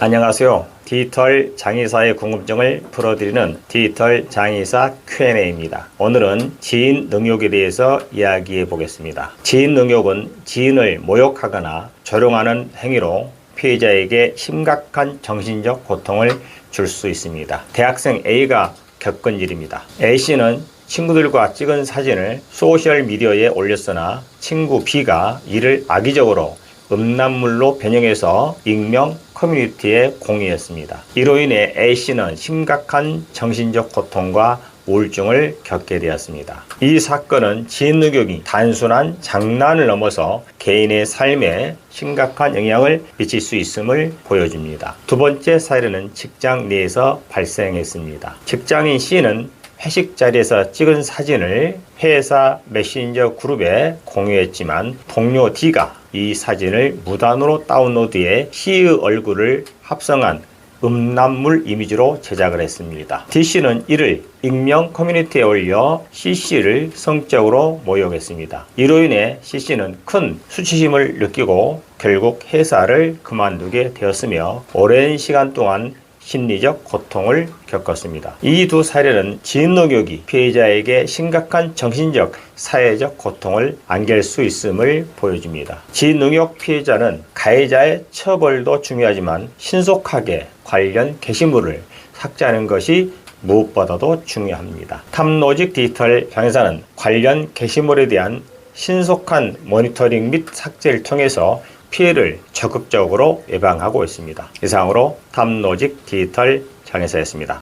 안녕하세요. 디지털 장의사의 궁금증을 풀어드리는 디지털 장의사 Q&A입니다. 오늘은 지인 능욕에 대해서 이야기해 보겠습니다. 지인 능욕은 지인을 모욕하거나 조롱하는 행위로 피해자에게 심각한 정신적 고통을 줄 수 있습니다. 대학생 A가 겪은 일입니다. A씨는 친구들과 찍은 사진을 소셜미디어에 올렸으나 친구 B가 이를 악의적으로 음란물로 변형해서 익명 커뮤니티에 공유했습니다. 이로 인해 A씨는 심각한 정신적 고통과 우울증을 겪게 되었습니다. 이 사건은 지인누격이 단순한 장난을 넘어서 개인의 삶에 심각한 영향을 미칠 수 있음을 보여줍니다. 두 번째 사례는 직장 내에서 발생했습니다. 직장인 C는 회식 자리에서 찍은 사진을 회사 메신저 그룹에 공유했지만 동료 D가 이 사진을 무단으로 다운로드해 C의 얼굴을 합성한 음란물 이미지로 제작을 했습니다. D씨는 이를 익명 커뮤니티에 올려 CC를 성적으로 모욕했습니다. 이로 인해 CC는 큰 수치심을 느끼고 결국 회사를 그만두게 되었으며 오랜 시간 동안 심리적 고통을 겪었습니다. 이 두 사례는 지인노격이 피해자에게 심각한 정신적, 사회적 고통을 안길 수 있음을 보여줍니다. 지인능욕 피해자는 가해자의 처벌도 중요하지만 신속하게 관련 게시물을 삭제하는 것이 무엇보다도 중요합니다. 탑로직 디지털 장사는 관련 게시물에 대한 신속한 모니터링 및 삭제를 통해서 피해를 적극적으로 예방하고 있습니다. 이상으로 탑로직 디지털 장애사였습니다.